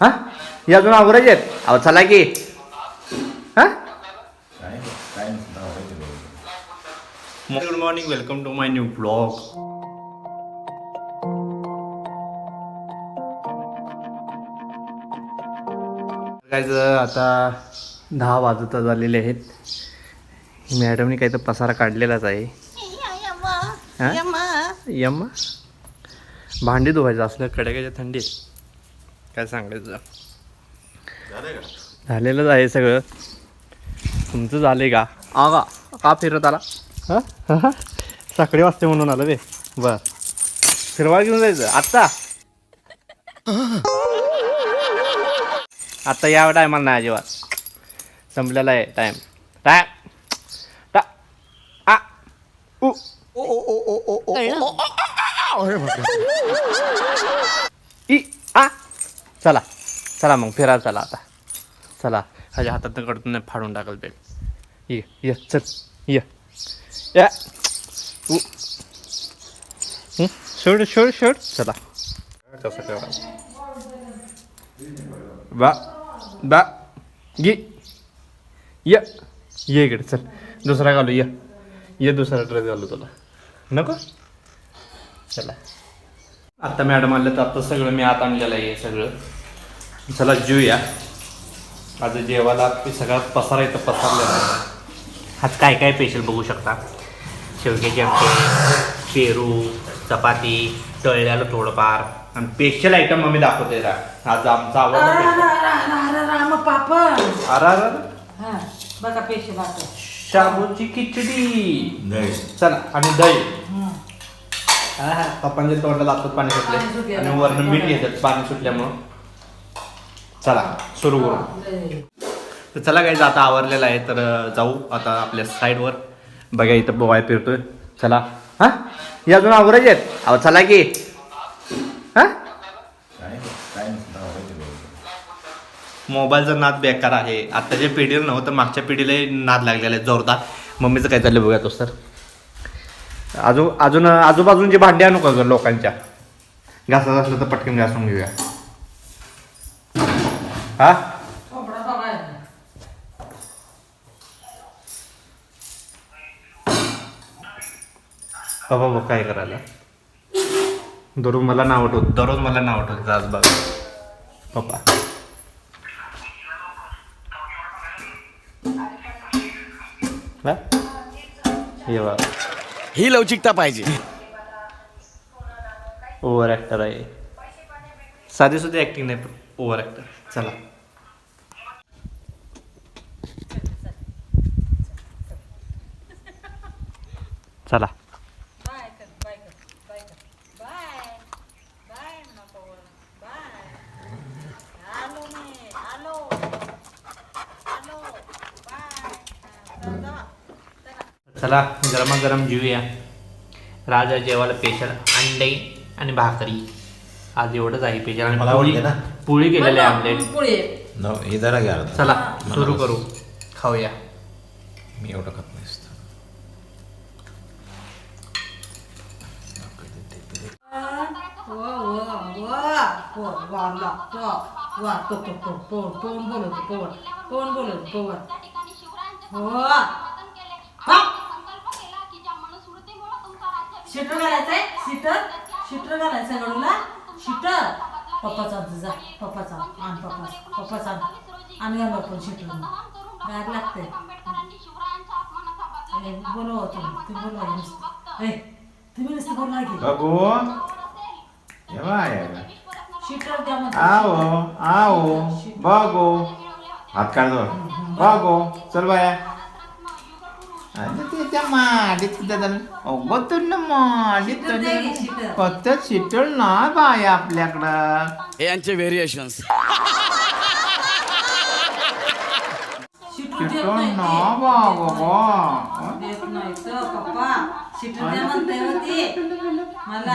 हा? हे अजून आवरायचे आहेत? अहो चला की. हा? Good morning welcome to my new blog काय आता दहा वाजता झालेले आहेत. मॅडमने काही तर पसारा काढलेलाच आहे. हा? यम्मा. भांडी धुवायचं असलं कड्याच्या थंडीत. काय सांगायचं झालेलंच आहे सगळं तुमचं झालंय का आगा का फिरत आला हा साकडे वाजते म्हणून आलं बे बर फिरवा घेऊन जायचं आत्ता आता या टायमाला नाही अजिबात संपलेला आहे टाइम टाइम टा आ उ ओ ओ ओ ओ ओ ओ चला चला मग फिरा चला आता. चला ह्याच्या हातात कडून फाडून टाकल बेल ये ये चल ये. या उ. सोड सोड सोड. चला. कसं करा बा बा ये ये ये इकडे चल. दुसरा घालू ये. ये दुसरा ड्रेस घालू तुला. नको? चला. आत्ता मॅडम आलं तर आत्ता सगळं मी आत आणलेलं आहे सगळं. चला जेऊया. आज जेवायला ते सगळा पसारा इथं पसारलेला आहे. आज काय काय स्पेशल बघू शकता? शेवग्याचे आमचे पेरू चपाती तळल्यालं थोडंफार. आणि स्पेशल आयटम आम्ही दाखवते रा आज आमचा पापड. अरे हा बघा शाबूची खिचडी. चला आणि दही. पप्पांच्या तोंडाला आतात पाणी सुटले. आणि वरण मीठ घेतात पाणी सुटल्यामुळं. चला सुरू करू. तर चला काही आता आवरलेलं आहे तर जाऊ आता आपल्या साईडवर बघा इथं बोवाय फिरतोय. चला. हा? हे अजून आवरायचे आहेत? अहो चला की. हा? मोबाईलचा नाद बेकार आहे. आत्ताच्या पिढीला नव्हतं मागच्या पिढीला नाद लागलेला आहे जोरदार. मम्मीचं काय चाललं बघा तो सर अजून अजून आजूबाजूनची भांडी आणू का लोकांच्या? घासात असलं तर पटकन घासून घेऊया. हा? बाबा काय करायला? दररोज मला नाव आठवत दररोज मला नाव आठवत आज बघ पप्पा हा? हे ही लवचिकता पाहिजे. ओव्हर ॲक्टर आहे. साधी सुद्धा ॲक्टिंग नाही ओव्हर ॲक्टर. चला. चला. चला गरमागरम जेऊया राजा जेवायला स्पेशल अंडे आणि भाकरी. आज एवढंच आहे स्पेशल आणि मला पोळी ना. पोळी केलेली आहे आमलेट पुढे न हे जरा घ्या अर्धा. चला सुरू. करू. खाऊया. मी एवढं खात नाही वा वा वा वा वाला वा वा तो तो तो तो कोण बोलत कोण कोण बोलत कोण वा शिटर घालायचंय शिटर शिटर घालायचंय गडूला शिटर पप्पाचा जा पप्पाचा आण पप्पा पप्पाचा आण घालू आपण शिटर गार लागते बोलवा तुम्ही तुम्ही बोलवा नुसतं ए तुम्ही नुसतं बोलवा की बघू येवा. शिटर द्या म्हणते. आओ आओ बघू हात काढ बघू चल बाया अरे त्याच्या माडीत त्याचा बघतोय ना माडीत शीतल दे की, शीतल. फक्त शिटल ना बाया आपल्याकडं हे यांचे व्हेरिएशन्स शिटर देत शिटल नाही ना ती. बाबा देत नाही तर पप्पा शिटर द्या म्हणते होती मला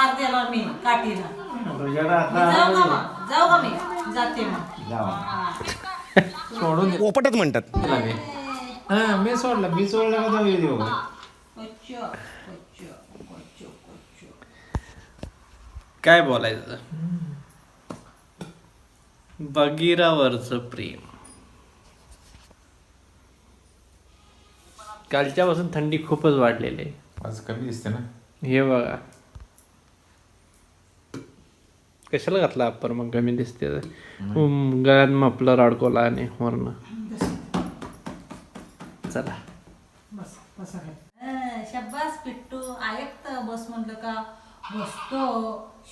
मार दिला मी आता जाऊ का मग? जाऊ का मी? जाते मग. हा. सोडून दे. पोपटच म्हणतात. तिला मी हा मी सोडलं. मी सोडलं का तो येऊ कोच्चो, कोच्चो, कोच्चो, कोच्चो. काय बोलायचं? बगीरावरचं प्रेम. कालच्यापासून थंडी खूपच वाढलेली आहे. आज कमी दिसते ना? हे बघा. कशाला घातला अप्पर मग? कमी दिसते गळ्यात मपलं अडकवला आणि वरनं. चला. शब्बास पिट्टू ऐकत बस म्हणलं का? बसतो.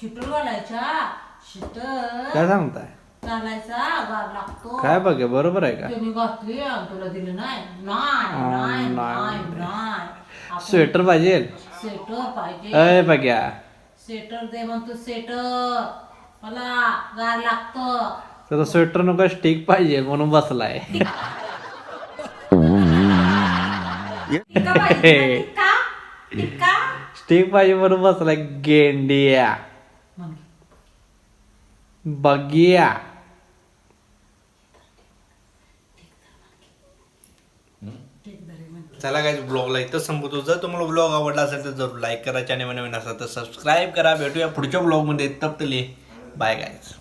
शिटर घालायच्या शिटर काय सांगताय? घालायचा. गार लागतो. काय बघे बरोबर आहे का? त्यांनी घातली तुला दिली नाही. नाही स्वेटर पाहिजे? स्वेटर पाहिजे. अय बघ्या. स्वेटर दे म्हणतो स्वेटर. मला गार लागतं. तर स्वेटर नको स्टिक पाहिजे म्हणून बसलाय. टिक्का पाहिजे टिक्का? टिक्का? स्टिक पाहिजे म्हणून बसलाय. गेंडिया. बगिया. चला काय ब्लॉगला इथं संपवतो. जर तुम्हाला ब्लॉग आवडला असेल तर जरूर लाईक करा. चॅनल नवीन असेल तर सबस्क्राईब करा. भेटूया पुढच्या ब्लॉगमध्ये तप्तले बाय गायज